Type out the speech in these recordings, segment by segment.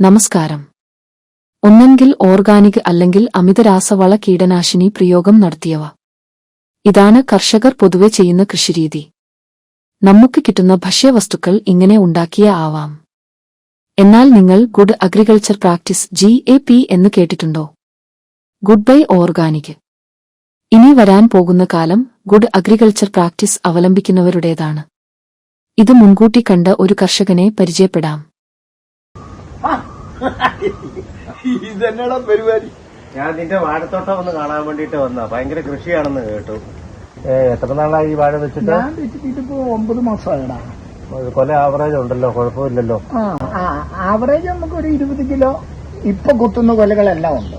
നമസ്കാരം. ഒന്നെങ്കിൽ ഓർഗാനിക് അല്ലെങ്കിൽ അമിത രാസവള കീടനാശിനി പ്രയോഗം നടത്തിയവ. ഇതാണ് കർഷകർ പൊതുവെ ചെയ്യുന്ന കൃഷിരീതി. നമുക്ക് കിട്ടുന്ന ഭക്ഷ്യവസ്തുക്കൾ ഇങ്ങനെ ഉണ്ടാക്കിയ ആവാം. എന്നാൽ നിങ്ങൾ good agriculture practice G A P എന്ന് കേട്ടിട്ടുണ്ടോ? Good bye organic. ഇനി വരാൻ പോകുന്ന കാലം ഗുഡ് അഗ്രികൾച്ചർ പ്രാക്ടീസ് അവലംബിക്കുന്നവരുടേതാണ്. ഇത് മുൻകൂട്ടി കണ്ട ഒരു കർഷകനെ പരിചയപ്പെടാം. ഇതെന്നടാ പരിപാടി? ഞാൻ നിന്റെ വാഴത്തോട്ടം ഒന്ന് കാണാൻ വേണ്ടിട്ട് വന്ന. ഭയങ്കര കൃഷിയാണെന്ന് കേട്ടു. ഏ, എത്ര നാളായി ഈ വാഴ വെച്ചിട്ട്? ഞാൻ വെച്ചിട്ട് ഇതിപ്പോ ഒമ്പത് മാസമായടാ കൊല ആവറേജ് ഉണ്ടല്ലോ കുഴപ്പമില്ലല്ലോ. ആ ആവറേജ് നമുക്ക് ഒരു ഇരുപത് കിലോ ഇപ്പൊ കുത്തുന്ന കൊലകളെല്ലാം ഉണ്ട്.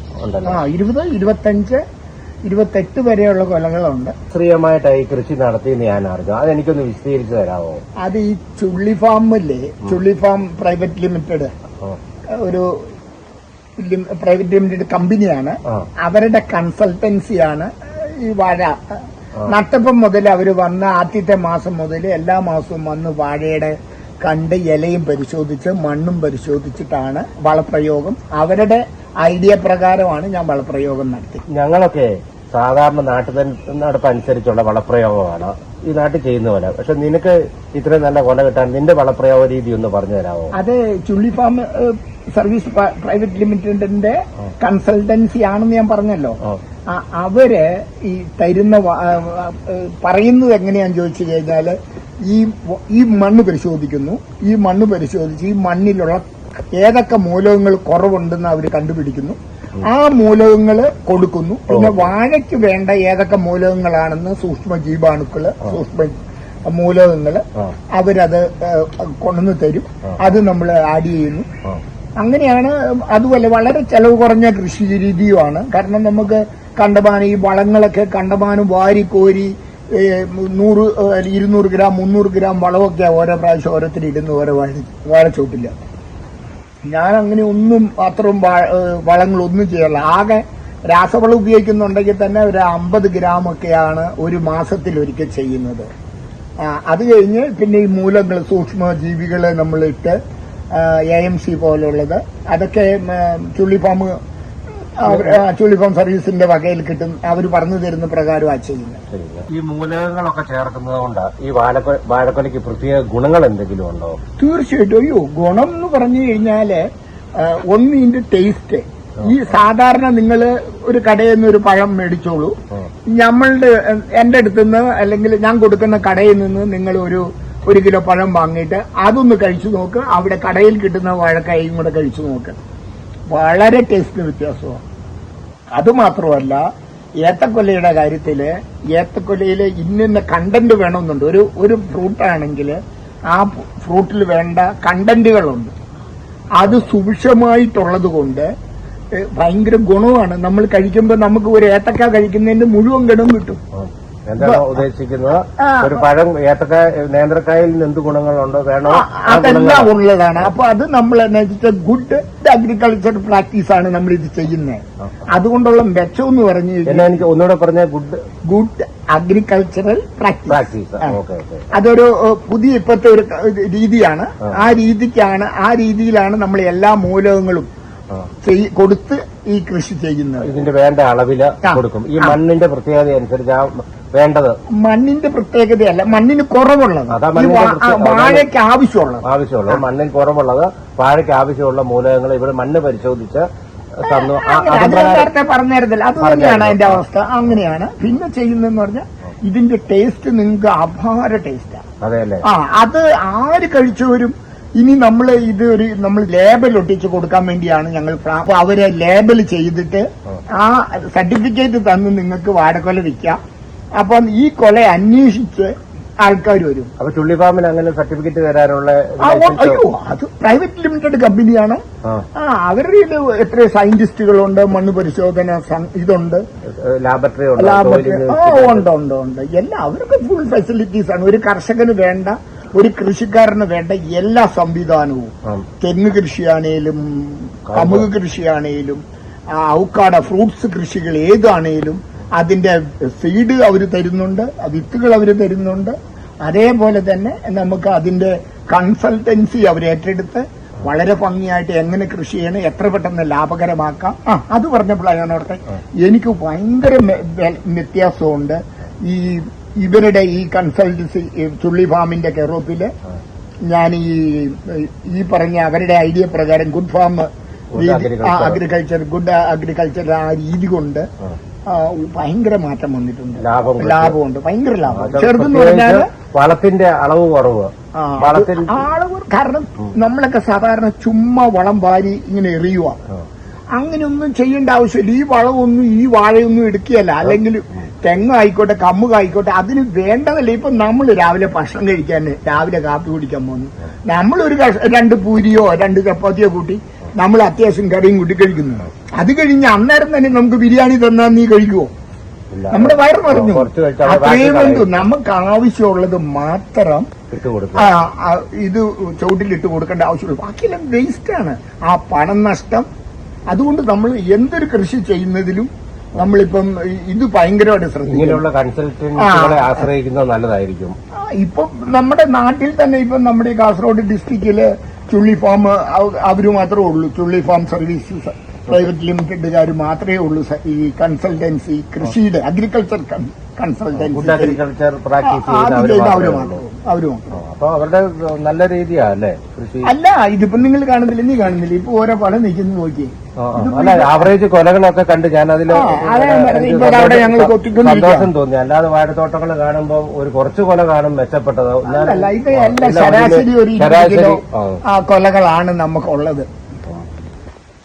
ആ ഇരുപത് ഇരുപത്തഞ്ച് ഇരുപത്തെട്ട് വരെയുള്ള കൊലകളുണ്ട്. ശാസ്ത്രീയമായിട്ട് ഈ കൃഷി നടത്തി ഞാൻ അറിഞ്ഞു. അതെനിക്കൊന്ന് വിശദീകരിച്ചു തരാമോ അത് ഈ ചുള്ളി ഫാം ഫാമില്ലേ ചുള്ളി ഫാം പ്രൈവറ്റ് ലിമിറ്റഡ്. ഒരു പ്രൈവറ്റ് ലിമിറ്റഡ് കമ്പനിയാണ്. അവരുടെ കൺസൾട്ടൻസിയാണ് ഈ വാഴ. നട്ടപ്പം മുതൽ അവർ വന്ന ആദ്യത്തെ മാസം മുതൽ എല്ലാ മാസവും വന്ന് വാഴയുടെ കണ്ട് ഇലയും പരിശോധിച്ച് മണ്ണും പരിശോധിച്ചിട്ടാണ് വളപ്രയോഗം. അവരുടെ ഐഡിയ പ്രകാരമാണ് ഞാൻ വളപ്രയോഗം നടത്തി ഞങ്ങളൊക്കെ സാധാരണ നാട്ടിൽ നടപ്പ് അനുസരിച്ചുള്ള വളപ്രയോഗമാണ്. ഈ നാട്ടിൽ ചെയ്യുന്ന പോലെ. പക്ഷെ നിനക്ക് ഇത്രയും നല്ല കൊല കിട്ടാൻ നിന്റെ വളപ്രയോഗ രീതി ഒന്ന് പറഞ്ഞു തരാമോ? അത് ചുള്ളിഫാം സർവീസ് പ്രൈവറ്റ് ലിമിറ്റഡിന്റെ കൺസൾട്ടൻസി ആണെന്ന് ഞാൻ പറഞ്ഞല്ലോ. അവർ ഈ തരുന്ന പറയുന്നത് എങ്ങനെയാന്ന് ചോദിച്ചു കഴിഞ്ഞാൽ ഈ ഈ മണ്ണ് പരിശോധിക്കുന്നു. ഈ മണ്ണ് പരിശോധിച്ച് ഈ മണ്ണിലുള്ള ഏതൊക്കെ മൂലകങ്ങൾ കുറവുണ്ടെന്ന് അവർ കണ്ടുപിടിക്കുന്നു. ആ മൂലകങ്ങൾ കൊടുക്കുന്നു. പിന്നെ വാഴയ്ക്ക് വേണ്ട ഏതൊക്കെ മൂലകങ്ങളാണെന്ന് സൂക്ഷ്മ ജീവാണുക്കൾ സൂക്ഷ്മ മൂലകങ്ങൾ. അവരത് കൊണ്ടുവന്ന് തരും. അത് നമ്മൾ ആഡ് ചെയ്യുന്നു. അങ്ങനെയാണ് അതുപോലെ വളരെ ചെലവ് കുറഞ്ഞ കൃഷി രീതിയുമാണ്. കാരണം നമുക്ക് കണ്ടമാനം ഈ വളങ്ങളൊക്കെ കണ്ടമാനം വാരി കോരി നൂറ് ഇരുന്നൂറ് ഗ്രാം മുന്നൂറ് ഗ്രാം വളമൊക്കെ ഓരോ പ്രാവശ്യം ഓരോരുത്തർ ഇടുന്നു ഓരോ വാഴ വാഴച്ചോട്ടില്ല ഞാൻ അങ്ങനെ ഒന്നും അത്രയും വളങ്ങളൊന്നും ചെയ്യല്ല ആകെ രാസവളം ഉപയോഗിക്കുന്നുണ്ടെങ്കിൽ തന്നെ ഒരു അമ്പത് ഗ്രാം ഒക്കെയാണ് ഒരു മാസത്തിൽ ഒരിക്കൽ ചെയ്യുന്നത്. അത് കഴിഞ്ഞ് പിന്നെ ഈ മൂലങ്ങൾ സൂക്ഷ്മ ജീവികളെ നമ്മളിട്ട് എ എം സി പോലുള്ളത്. അതൊക്കെ ഉം, ചുള്ളിഫാം സർവീസിന്റെ വകയിൽ കിട്ടും. അവർ പറഞ്ഞു തരുന്ന പ്രകാരമാണ് ചെയ്യുന്നത്. ഈ മൂലകങ്ങളൊക്കെ ചേർക്കുന്നത് കൊണ്ട് ഈ വാഴക്കൊ വാഴക്കൊലയ്ക്ക് പ്രത്യേക ഗുണങ്ങൾ എന്തെങ്കിലും ഉണ്ടോ? തീർച്ചയായിട്ടും. അയ്യോ ഗുണം എന്ന് പറഞ്ഞു കഴിഞ്ഞാൽ ഒന്ന് ഇതിന്റെ ടേസ്റ്റ് ഈ സാധാരണ നിങ്ങൾ ഒരു കടയിൽ നിന്ന് ഒരു പഴം മേടിച്ചോളൂ. നമ്മളുടെ എന്റെ അടുത്ത് നിന്ന് അല്ലെങ്കിൽ ഞാൻ കൊടുക്കുന്ന കടയിൽ നിന്ന് നിങ്ങൾ ഒരു ഒരു കിലോ പഴം വാങ്ങിയിട്ട് അതൊന്ന് കഴിച്ചു നോക്ക്. അവിടെ കടയിൽ കിട്ടുന്ന വാഴക്കായും കൂടെ കഴിച്ചു നോക്ക്. വളരെ ടേസ്റ്റിന് വ്യത്യാസമാണ്. അതുമാത്രമല്ല ഏത്തക്കൊല്ലയുടെ കാര്യത്തിൽ ഏത്തക്കൊല്ലയിൽ ഇന്നിന്ന കണ്ടന്റ് വേണമെന്നുണ്ട്. ഒരു ഒരു ഫ്രൂട്ടാണെങ്കിൽ ആ ഫ്രൂട്ടിൽ വേണ്ട കണ്ടന്റുകളുണ്ട് അത് സുഭിക്ഷമായിട്ടുള്ളത് കൊണ്ട് ഭയങ്കര ഗുണമാണ്. നമ്മൾ കഴിക്കുമ്പോൾ നമുക്ക് ഒരു ഏത്തക്ക കഴിക്കുന്നതിന്റെ മുഴുവൻ ഗുണം കിട്ടും. എന്താണ് ഉദ്ദേശിക്കുന്നത്? ഒരു പഴം ഏത്തക്കായ നേന്ത്രക്കായിൽ നിന്ന് എന്ത് ഗുണങ്ങളുണ്ടോ? വേണോ? അതെല്ലാം ഉള്ളതാണ്. അപ്പൊ അത് നമ്മൾ എന്താ വെച്ചാൽ ഗുഡ് അഗ്രികൾച്ചർ പ്രാക്ടീസ് ആണ് നമ്മൾ ഇത് ചെയ്യുന്നത് അതുകൊണ്ടുള്ള മെച്ചം എന്ന് പറഞ്ഞു കഴിഞ്ഞാൽ എനിക്ക് ഒന്നുകൂടെ പറഞ്ഞ ഗുഡ് ഗുഡ് അഗ്രികൾച്ചറൽ പ്രാക്ടീസ് അതൊരു പുതിയ ഇപ്പോഴത്തെ ഒരു രീതിയാണ്. ആ രീതിക്കാണ് ആ രീതിയിലാണ് നമ്മൾ എല്ലാ മൂലകങ്ങളും കൊടുത്ത് ഈ കൃഷി ചെയ്യുന്ന ഇതിന്റെ വേണ്ട അളവിൽ കൊടുക്കും. ഈ മണ്ണിന്റെ പ്രത്യേകത അനുസരിച്ച് ആ വേണ്ടത്. മണ്ണിന്റെ പ്രത്യേകതയല്ല മണ്ണിന് കുറവുള്ളത്. അതാ വാഴയ്ക്ക് ആവശ്യമുള്ളത്. ആവശ്യമുള്ളത്. മണ്ണിന് കുറവുള്ളത് വാഴയ്ക്ക് ആവശ്യമുള്ള മൂലകങ്ങൾ ഇവിടെ മണ്ണ് പരിശോധിച്ച് തന്നു. അത് അത് നേരത്തെ പറഞ്ഞിരുന്നില്ല അത് തന്നെയാണ് അതിന്റെ അവസ്ഥ. അങ്ങനെയാണ്. പിന്നെ ചെയ്യുന്നതെന്ന് പറഞ്ഞാൽ ഇതിന്റെ ടേസ്റ്റ് നിങ്ങൾക്ക് അപാര ടേസ്റ്റാണ് അതെയല്ലേ ആ അത് ആര് കഴിച്ചവരും ഇനി നമ്മൾ ഇത് ഒരു നമ്മൾ ലേബൽ ഒട്ടിച്ച് കൊടുക്കാൻ വേണ്ടിയാണ് ഞങ്ങൾ അപ്പൊ അവരെ ലേബൽ ചെയ്തിട്ട് ആ. സർട്ടിഫിക്കറ്റ് തന്ന് നിങ്ങൾക്ക് വാടക്കൊല വിൽക്കാം. അപ്പം ഈ കൊല അന്വേഷിച്ച് ആൾക്കാർ വരും. അപ്പൊ ചുള്ളി ഫാമിന് അങ്ങനെ സർട്ടിഫിക്കറ്റ് തരാനുള്ള അയ്യോ അത് പ്രൈവറ്റ് ലിമിറ്റഡ് കമ്പനിയാണ് ആ. അവരുടെ എത്ര സയന്റിസ്റ്റുകളുണ്ട് മണ്ണ് പരിശോധന ഇതുണ്ട്. ലാബറട്ടറി ഉണ്ട്? ഉണ്ട് ഉണ്ട് എല്ലാം അവർക്ക് ഫുൾ ഫെസിലിറ്റീസ് ആണ്. ഒരു കർഷകന് വേണ്ട ഒരു കൃഷിക്കാരന് വേണ്ട എല്ലാ സംവിധാനവും. തെങ്ങ് കൃഷിയാണേലും കമുക് കൃഷിയാണേലും ഔക്കാട ഫ്രൂട്ട്സ് കൃഷികൾ ഏതാണേലും അതിന്റെ സീഡ് അവർ തരുന്നുണ്ട് വിത്തുകൾ അവർ തരുന്നുണ്ട്. അതേപോലെ തന്നെ നമുക്ക് അതിന്റെ കൺസൾട്ടൻസി അവർ ഏറ്റെടുത്ത് വളരെ ഭംഗിയായിട്ട് എങ്ങനെ കൃഷി ചെയ്യണം എത്ര പെട്ടെന്ന് ലാഭകരമാക്കാം. ആ അത് പറഞ്ഞപ്പോഴാണ് ഞാൻ ഓർത്തെ എനിക്ക് ഭയങ്കര വ്യത്യാസമുണ്ട്. ഈ ഇവരുടെ ഈ കൺസൾട്ടൻസി ചുള്ളി ഫാമിന്റെ കെറോപ്പിൽ ഞാൻ ഈ ഈ പറഞ്ഞ അവരുടെ ഐഡിയ പ്രകാരം good farm agriculture good agriculture ആ രീതി കൊണ്ട് ഭയങ്കര മാറ്റം വന്നിട്ടുണ്ട്. ലാഭം ലാഭമുണ്ട്. ഭയങ്കര ലാഭം ചെറുതെന്ന് പറഞ്ഞാൽ വളത്തിന്റെ അളവ് കുറവ്. വളത്തിൽ കാരണം നമ്മളൊക്കെ സാധാരണ ചുമ്മാ വളം വാരി ഇങ്ങനെ എറിയുക. അങ്ങനെയൊന്നും ചെയ്യേണ്ട ആവശ്യമില്ല. ഈ വളമൊന്നും ഈ വാഴയൊന്നും എടുക്കുകയല്ല. അല്ലെങ്കിൽ തെങ്ങായിക്കോട്ടെ കമ്മുകായിക്കോട്ടെ അതിന് വേണ്ടതല്ല? ഇപ്പൊ നമ്മൾ രാവിലെ ഭക്ഷണം കഴിക്കാൻ രാവിലെ കാപ്പി കുടിക്കാൻ പോകുന്നു നമ്മളൊരു ഒരു രണ്ട് പൂരിയോ രണ്ട് ചപ്പാത്തിയോ കൂട്ടി നമ്മൾ അത്യാവശ്യം കറിയും കൂട്ടി കഴിക്കുന്നു. അത് കഴിഞ്ഞ് അന്നേരം തന്നെ നമുക്ക് ബിരിയാണി തന്നാൽ നീ കഴിക്കുവോ? നമ്മുടെ വയർ പറഞ്ഞു അത്രയും. നമുക്ക് ആവശ്യമുള്ളത് മാത്രം ഇത് ചുവട്ടിലിട്ട് കൊടുക്കേണ്ട ആവശ്യമുള്ളൂ. ബാക്കിയെല്ലാം വേസ്റ്റ് ആണ്. ആ പണം നഷ്ടം അതുകൊണ്ട് നമ്മൾ എന്തൊരു കൃഷി ചെയ്യുന്നതിലും നമ്മളിപ്പം ഇത് ഭയങ്കരമായിട്ട് ശ്രദ്ധിക്കാനുള്ള കൺസൾട്ടൻസികളെ ആശ്രയിക്കുന്നത് നല്ലതായിരിക്കും. ഇപ്പം നമ്മുടെ നാട്ടിൽ തന്നെ ഇപ്പം നമ്മുടെ കാസർഗോഡ് ഡിസ്ട്രിക്റ്റിൽ ചുള്ളി ഫാം അവ- അവർ മാത്രമേ ഉള്ളൂ ചുള്ളി ഫാം സർവീസസ്. പ്രൈവറ്റ് ലിമിറ്റഡുകാർ മാത്രമേ ഉള്ളൂ ഈ കൺസൾട്ടൻസി കൃഷിയുടെ അഗ്രികൾച്ചർ കൺസൾട്ടൻസി അഗ്രികൾച്ചർ പ്രാക്ടീസ് അവർ മാത്രം ഉള്ളൂ. അവർ മാത്രം അപ്പൊ അവരുടെ നല്ല രീതിയാ അല്ലേ കൃഷി? അല്ല ഇതിപ്പോ നിങ്ങൾ കാണുന്നില്ല നീ കാണുന്നില്ല. ഇപ്പൊ ഓരോ പടം നിൽക്കുന്നു ആ. അല്ല ആവറേജ് കൊലകളൊക്കെ കണ്ട് ഞാൻ അതിൽ. സന്തോഷം തോന്നി. അല്ലാതെ വാഴത്തോട്ടങ്ങൾ കാണുമ്പോൾ ഒരു കുറച്ച് കൊല കാണും മെച്ചപ്പെട്ടത്. ശരാശരി ഒരു കൊലകളാണ് നമുക്കുള്ളത്.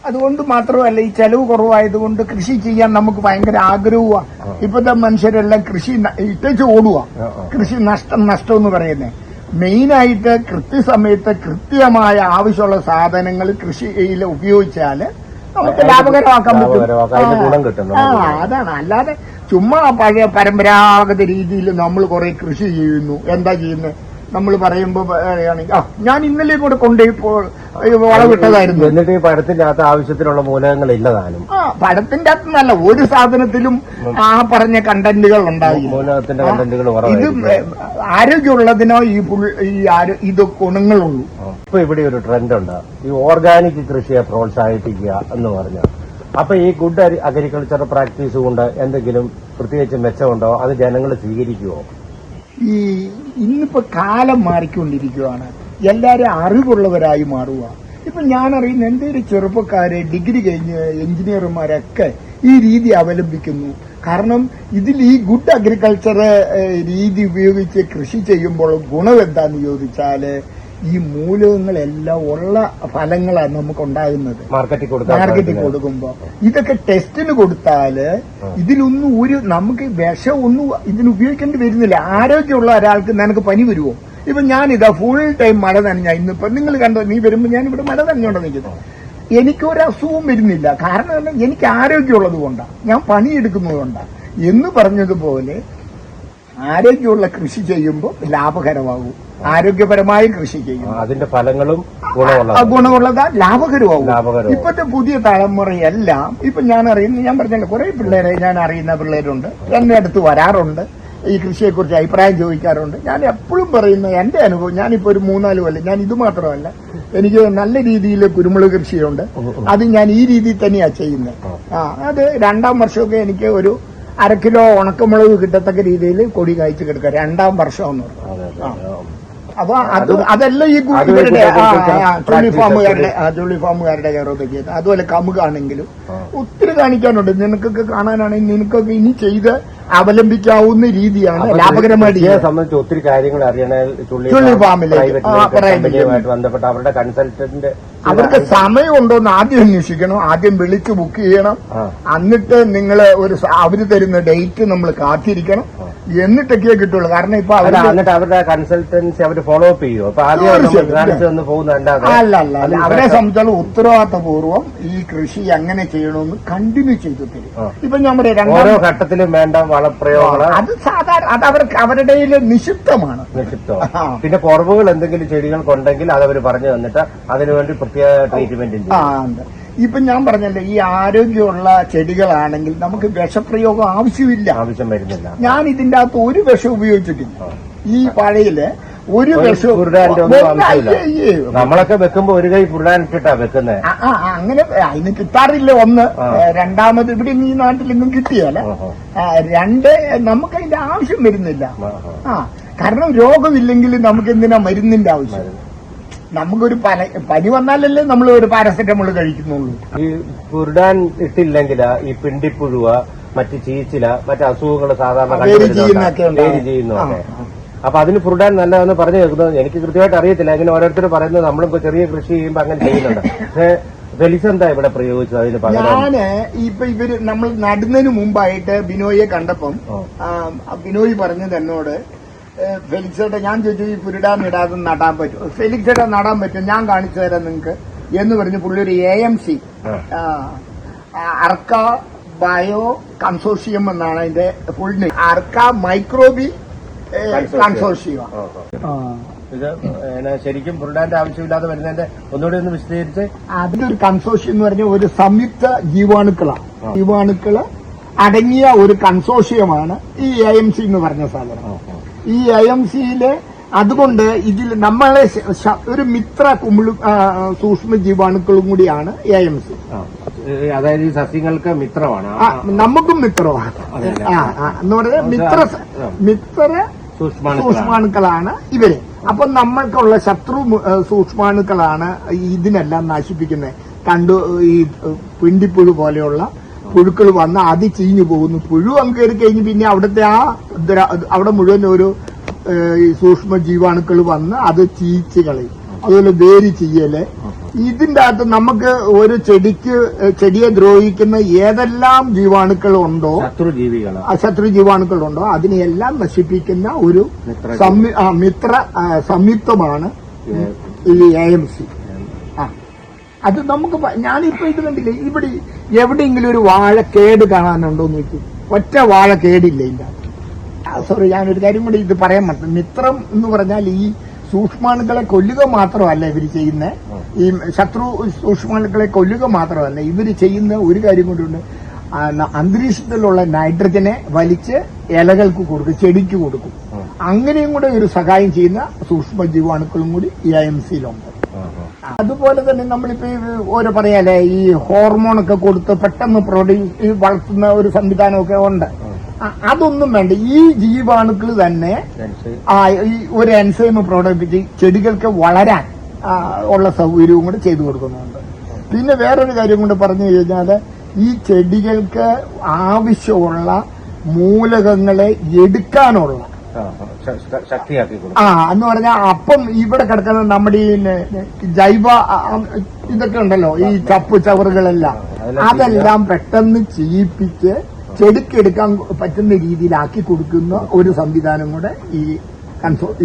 അതുകൊണ്ട് മാത്രമല്ല ഈ ചെലവ് കുറവായതുകൊണ്ട് കൃഷി ചെയ്യാൻ നമുക്ക് ഭയങ്കര ആഗ്രഹമാണ് ഇപ്പോഴത്തെ മനുഷ്യരെല്ലാം കൃഷി ഇട്ടേച്ച് ഓടുക. കൃഷി നഷ്ടം നഷ്ടം എന്ന് പറയുന്നത് മെയിനായിട്ട് കൃത്യസമയത്ത് കൃത്യമായ ആവശ്യമുള്ള സാധനങ്ങൾ കൃഷിയിൽ ഉപയോഗിച്ചാൽ നമുക്ക് ലാഭകരമാക്കാൻ പറ്റും. ആ അതാണ്. അല്ലാതെ ചുമ്മാ പഴയ പരമ്പരാഗത രീതിയിൽ നമ്മൾ കുറെ കൃഷി ചെയ്യുന്നു. എന്താ ചെയ്യുന്നത്? നമ്മൾ പറയുമ്പോ പറയുകയാണെങ്കിൽ ആ ഞാൻ ഇന്നലെ കൂടെ കൊണ്ടുപോയി വളവിട്ടതായിരുന്നു. എന്നിട്ട് ഈ പഴത്തിന്റെ അകത്ത് ആവശ്യത്തിനുള്ള മൂലകങ്ങൾ ഇല്ലതാനും. ആ പഴത്തിന്റെ അകത്ത് നല്ല ഒരു സാധനത്തിലും ആ പറഞ്ഞ കണ്ടന്റുകൾ ഉണ്ടാവില്ല. മൂലകത്തിന്റെ കണ്ടന്റുകൾ ഇത് ആരോഗ്യമുള്ളതിനോ ഈ ഈ ഇത് ഗുണങ്ങളുള്ളൂ. ഇപ്പൊ ഇവിടെ ഒരു ട്രെൻഡ് ഉണ്ട് ഈ ഓർഗാനിക് കൃഷിയെ പ്രോത്സാഹിപ്പിക്കുക എന്ന് പറഞ്ഞ. അപ്പൊ ഈ ഗുഡ് അഗ്രികൾച്ചർ പ്രാക്ടീസ് കൊണ്ട് എന്തെങ്കിലും പ്രത്യേകിച്ച് മെച്ചമുണ്ടോ? അത് ജനങ്ങൾ സ്വീകരിക്കുമോ ഈ ഇന്നിപ്പോ കാലം മാറിക്കൊണ്ടിരിക്കുകയാണ്. എല്ലാവരും അറിവുള്ളവരായി മാറുക. ഇപ്പം ഞാനറിയുന്ന എന്റെ ഒരു ചെറുപ്പക്കാര് ഡിഗ്രി കഴിഞ്ഞ് എഞ്ചിനീയർമാരൊക്കെ ഈ രീതി അവലംബിക്കുന്നു. കാരണം ഇതിൽ ഈ ഗുഡ് അഗ്രികൾച്ചർ രീതി ഉപയോഗിച്ച് കൃഷി ചെയ്യുമ്പോൾ ഗുണം എന്താണെന്ന് ചോദിച്ചാൽ ഈ മൂലകങ്ങളെല്ലാം ഉള്ള ഫലങ്ങളാണ് നമുക്ക് ഉണ്ടാകുന്നത് മാർക്കറ്റിൽ മാർക്കറ്റിൽ കൊടുക്കുമ്പോൾ കൊടുക്കുമ്പോ. ഇതൊക്കെ ടെസ്റ്റിന് കൊടുത്താൽ ഇതിലൊന്നും ഒരു നമുക്ക് വിഷം ഒന്നും ഇതിന് ഉപയോഗിക്കേണ്ടി വരുന്നില്ല. ആരോഗ്യമുള്ള ഒരാൾക്ക് നിനക്ക് പനി വരുമോ ഇപ്പൊ ഞാനിതാ ഫുൾ ടൈം മഴ നനഞ്ഞ. ഇന്നിപ്പോ നിങ്ങൾ കണ്ടോ നീ വരുമ്പോ ഞാൻ ഇവിടെ മഴ നനഞ്ഞോണ്ട് നിൽക്കുന്നു. എനിക്കൊരു അസുഖവും വരുന്നില്ല. കാരണം എനിക്ക് ആരോഗ്യമുള്ളത് കൊണ്ടാണ് ഞാൻ പണിയെടുക്കുന്നത് കൊണ്ടാണ് എന്ന് പറഞ്ഞതുപോലെ ആരോഗ്യമുള്ള കൃഷി ചെയ്യുമ്പോൾ ലാഭകരമാകും. ആരോഗ്യപരമായി കൃഷി ചെയ്യും അതിന്റെ ഫലങ്ങളും ഗുണമുള്ളത് ലാഭകരമാവും. ഇപ്പത്തെ പുതിയ തലമുറയെല്ലാം ഇപ്പൊ ഞാൻ അറിയുന്ന ഞാൻ പറഞ്ഞല്ലോ കുറെ പിള്ളേരെ ഞാൻ അറിയുന്ന പിള്ളേരുണ്ട്. എന്റെ അടുത്ത് വരാറുണ്ട്. ഈ കൃഷിയെ കുറിച്ച് അഭിപ്രായം ചോദിക്കാറുണ്ട്. ഞാൻ എപ്പോഴും പറയുന്ന എന്റെ അനുഭവം ഞാനിപ്പോ ഒരു മൂന്നാൽ കൊല്ലം ഞാൻ ഇത് മാത്രമല്ല എനിക്ക് നല്ല രീതിയിൽ കുരുമുളക് കൃഷിയുണ്ട്. അത് ഞാൻ ഈ രീതിയിൽ തന്നെയാ ചെയ്യുന്നത്. ആ അത് രണ്ടാം വർഷമൊക്കെ എനിക്ക് ഒരു അര കിലോ ഉണക്കമുളക് കിട്ടത്തക്ക രീതിയിൽ കൊടി കായ്ച്ചു കിടക്കുക രണ്ടാം വർഷം എന്ന് പറഞ്ഞു. അപ്പൊ അത് അതെല്ലാം ഈ ഇവരുടെ വെച്ചിട്ട് ആ, കുറച്ച് ആ, ചുള്ളി practice ഫാമുകാരുടെ ആ, ചുള്ളി ഫാമുകാരുടെ കയറൊക്കെ അതുപോലെ കമുകാണെങ്കിലും ഒത്തിരി കാണിക്കാനുണ്ട്. നിനക്കൊക്കെ കാണാനാണെങ്കിൽ നിനക്കൊക്കെ ഇനി ചെയ്ത് അവലംബിക്കാവുന്ന രീതിയാണ് ലാഭകരമായിട്ട്. സംബന്ധിച്ച് ഒത്തിരി കാര്യങ്ങൾ അറിയണ ചുള്ളി ചുള്ളി ഫാം, ഫാമിലേക്ക്, പ്രൈവറ്റ് ആ, ലിമിറ്റഡ് പ്രൈവറ്റ് കമ്പനിയുമായിട്ട് ബന്ധപ്പെട്ട് അവരുടെ കൺസൾട്ടന്റ് അവർക്ക് സമയമുണ്ടോന്ന് ആദ്യം അന്വേഷിക്കണം. ആദ്യം വിളിച്ച് ബുക്ക് ചെയ്യണം. എന്നിട്ട് നിങ്ങൾ ഒരു അവർ തരുന്ന ഡേറ്റ് നമ്മൾ കാത്തിരിക്കണം. എന്നിട്ടൊക്കെ കിട്ടുള്ളൂ. കാരണം ഇപ്പൊ അവർ എന്നിട്ട് അവരുടെ കൺസൾട്ടൻസി അവർ ഫോളോ അപ്പ് ചെയ്യുമോ അപ്പൊ ആദ്യം അല്ല അല്ല അല്ല. അവരെ സംബന്ധിച്ചോളം ഉത്തരവാദിത്തപൂർവം ഈ കൃഷി എങ്ങനെ ചെയ്യണമെന്ന് കണ്ടിന്യൂ ചെയ്തു തരും. ഇപ്പൊ പറയാം ഓരോ ഘട്ടത്തിലും വേണ്ട വളപ്രയോഗം അത് സാധാരണ അത് അവർക്ക് അവരുടെ നിക്ഷിപ്തമാണ്. നിക്ഷിപ്തമാണ്. ആ. പിന്നെ കുറവുകൾ എന്തെങ്കിലും ചെടികൾക്കുണ്ടെങ്കിൽ അത് അവർ പറഞ്ഞു തന്നിട്ട് അതിനുവേണ്ടി ആ ഉണ്ട്. ഇപ്പൊ ഞാൻ പറഞ്ഞല്ലേ ഈ ആരോഗ്യമുള്ള ചെടികളാണെങ്കിൽ നമുക്ക് വിഷപ്രയോഗം ആവശ്യമില്ല. ആവശ്യം വരുന്നില്ല. ഞാൻ ഇതിന്റെ അകത്ത് ഒരു വിഷം ഉപയോഗിച്ചിട്ടില്ല. ഈ പഴയിൽ ഒരു വിഷം വിഷവും. നമ്മളൊക്കെ വെക്കുമ്പോ ഒരു കൈ പുരുടാൻ വെക്കുന്നത് അങ്ങനെ അതിന് കിട്ടാറില്ല. ഒന്ന് രണ്ടാമത് ഇവിടെ ഈ നാട്ടിലെങ്ങും കിട്ടിയാല. രണ്ട് നമുക്ക് അതിന്റെ ആവശ്യം വരുന്നില്ല. ആ കാരണം രോഗമില്ലെങ്കിൽ നമുക്ക് എന്തിനാ മരുന്നിന്റെ ആവശ്യം നമുക്കൊരു പന പനി വന്നാലല്ലേ നമ്മൾ ഒരു പാരസെറ്റമോൾ കഴിക്കുന്നുള്ളൂ. ഈ പുരുടാൻ ഇട്ടില്ലെങ്കിൽ ഈ പിണ്ടിപ്പുഴുവ മറ്റ് ചീച്ചില മറ്റ് അസുഖങ്ങൾ സാധാരണ. ചെയ്യുന്നൊക്കെ അപ്പൊ അതിന് പുരുടാൻ നല്ലതെന്ന് പറഞ്ഞു കേൾക്കുന്നത് എനിക്ക് കൃത്യമായിട്ട് അറിയത്തില്ല. അങ്ങനെ ഓരോരുത്തർ പറയുന്നത് നമ്മളിപ്പോ ചെറിയ കൃഷി ചെയ്യുമ്പോൾ അങ്ങനെ ചെയ്യുന്നുണ്ട്. പക്ഷേ എന്താ ഇവിടെ പ്രയോഗിച്ചത് അതിന് ഞാൻ ഇപ്പൊ ഇവർ നമ്മൾ നടുന്നതിന് മുമ്പായിട്ട് ബിനോയെ കണ്ടപ്പം ബിനോയ് പറഞ്ഞത് എന്നോട് ഏ, ഫെലിക്സേട്ട ഞാൻ ചോദിച്ചു ഈ പുരിടാൻ ഇടാതെ നടാൻ പറ്റും ഫെലിക്സ് ഫെലിക്സേട്ട നടാൻ പറ്റും. ഞാൻ കാണിച്ചു തരാം നിങ്ങൾക്ക് എന്ന് പറഞ്ഞ് പുള്ളി ഒരു A M C Arka bio consortium എന്നാണ് അതിന്റെ full name Arka microbial consortium. ശരിക്കും പുരുടാന്റെ ആവശ്യമില്ലാതെ വരുന്നതിന്റെ ഒന്നുകൂടി ഒന്ന് വിശദീകരിച്ച്. അതിന്റെ ഒരു കൺസോർഷ്യം എന്ന് പറഞ്ഞ ഒരു സംയുക്ത ജീവാണുക്കളാണ് ജീവാണുക്കൾ അടങ്ങിയ ഒരു കൺസോർഷ്യമാണ് ഈ എ എം സി എന്ന് പറഞ്ഞ സാധനം. ഈ ഐ എം സിയിൽ അതുകൊണ്ട് ഇതിൽ നമ്മളെ ഒരു മിത്ര കുമിളു സൂക്ഷ്മജീവാണുക്കളും സൂക്ഷ്മ ജീവാണുക്കളും കൂടിയാണ് എ എം സി. അതായത് സസ്യങ്ങൾക്ക് മിത്രമാണ്. നമുക്കും മിത്രമാണ്. എന്ന് പറഞ്ഞാൽ മിത്ര മിത്ര സൂക്ഷ്മാണുക്കളാണ്. ഇവർ. അപ്പൊ നമ്മൾക്കുള്ള ശത്രു സൂക്ഷ്മാണുക്കളാണ് ഇതിനെല്ലാം നശിപ്പിക്കുന്നത്. കണ്ടു ഈ പിണ്ടിപ്പുഴു പോലെയുള്ള പുഴുക്കൾ വന്ന് അത് ചീഞ്ഞു പോകുന്നു. പുഴു അങ്ങ് കയറി കഴിഞ്ഞ് പിന്നെ അവിടുത്തെ ആ അവിടെ മുഴുവൻ ഒരു സൂക്ഷ്മ ജീവാണുക്കൾ വന്ന് അത് ചീച്ച് കളയും. അതുപോലെ വേര് ചെയ്യൽ. ഇതിന്റെ അകത്ത് നമുക്ക് ഒരു ചെടിക്ക് ചെടിയെ ദ്രോഹിക്കുന്ന ഏതെല്ലാം ജീവാണുക്കൾ ഉണ്ടോ? ശത്രു ജീവാണുക്കൾ ഉണ്ടോ? അതിനെയെല്ലാം നശിപ്പിക്കുന്ന ഒരു മിത്ര സംയുക്തമാണ് ഈ എ എം സി അത് നമുക്ക് ഞാനിപ്പോ ഇത് കണ്ടില്ലേ ഇവിടെ എവിടെയെങ്കിലും ഒരു വാഴ കേട് കാണാനുണ്ടോ എന്ന് നോക്കി. ഒറ്റ വാഴ കേടില്ല ഇല്ല സോറി ഞാനൊരു കാര്യം കൂടി ഇത് പറയാൻ പറ്റും മിത്രം എന്ന് പറഞ്ഞാൽ ഈ സൂക്ഷ്മാണുക്കളെ കൊല്ലുക മാത്രമല്ല ഇവർ ചെയ്യുന്ന. ഈ ശത്രു സൂക്ഷ്മാണുക്കളെ കൊല്ലുക മാത്രമല്ല ഇവർ ചെയ്യുന്ന ഒരു കാര്യം കൂടിയുണ്ട് അന്തരീക്ഷത്തിലുള്ള നൈട്രജനെ വലിച്ച് ഇലകൾക്ക് കൊടുക്കും ചെടിക്ക് കൊടുക്കും. അങ്ങനെയും കൂടെ ഒരു സഹായം ചെയ്യുന്ന സൂക്ഷ്മ ജീവാണുക്കളും കൂടി ഈ ഐ എം സിയിലുണ്ട് അതുപോലെ തന്നെ നമ്മളിപ്പോ ഓരോ പറയാലേ ഈ ഹോർമോണൊക്കെ കൊടുത്ത് പെട്ടെന്ന് പ്രൊഡ്യൂസ് വളർത്തുന്ന ഒരു സംവിധാനമൊക്കെ ഉണ്ട്. അതൊന്നും വേണ്ട. ഈ ജീവാണുക്കൾ തന്നെ ആ ഈ ഒരു എൻസൈം പ്രോഡക്റ്റ് ചെടികൾക്ക് വളരാൻ ഉള്ള സൗകര്യവും കൂടെ ചെയ്തു കൊടുക്കുന്നുണ്ട്. പിന്നെ വേറൊരു കാര്യം കൂടെ പറഞ്ഞു കഴിഞ്ഞാൽ ഈ ചെടികൾക്ക് ആവശ്യമുള്ള മൂലകങ്ങളെ എടുക്കാനുള്ള ശക്തിയാക്കി കൊടുക്കും. ആ എന്ന് പറഞ്ഞാൽ അപ്പം ഇവിടെ കിടക്കുന്ന നമ്മുടെ ഈ ജൈവ ഇതൊക്കെ ഉണ്ടല്ലോ ഈ ചപ്പ് ചവറുകളെല്ലാം. അതെല്ലാം പെട്ടെന്ന് ചെയ്യിപ്പിച്ച് ചെടുക്കെടുക്കാൻ പറ്റുന്ന രീതിയിലാക്കി കൊടുക്കുന്ന ഒരു സംവിധാനം കൂടെ ഈ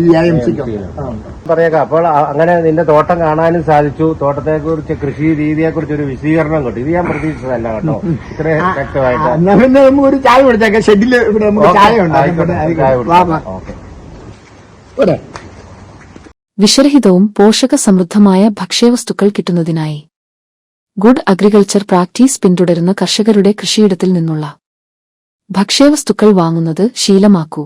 ഈ ഐ എം സിക്ക് പറയേക്കാം അപ്പോൾ അങ്ങനെ നിന്റെ തോട്ടം കാണാനും സാധിച്ചു. തോട്ടത്തെ കുറിച്ച് കൃഷി രീതിയെ കുറിച്ച് ഒരു വിശദീകരണം കിട്ടും ഇത് ഞാൻ പ്രതീക്ഷിച്ചതല്ല കേട്ടോ. ഇത്രയും വ്യക്തമായിട്ട്. എന്നാ പിന്നെ നമുക്ക് ഒരു ചായ കൊടുത്തേക്കാം ഷെഡിൽ ഇവിടെ നമുക്ക് ചായ ആയിക്കോട്ടെ, വാ, വാ. ഓക്കെ. ഇവിടെ. വിഷരഹിതവും പോഷക സമൃദ്ധമായ ഭക്ഷ്യവസ്തുക്കൾ കിട്ടുന്നതിനായി ഗുഡ് അഗ്രികൾച്ചർ പ്രാക്ടീസ് പിന്തുടരുന്ന കർഷകരുടെ കൃഷിയിടത്തിൽ നിന്നുള്ള ഭക്ഷ്യവസ്തുക്കൾ വാങ്ങുന്നത് ശീലമാക്കൂ.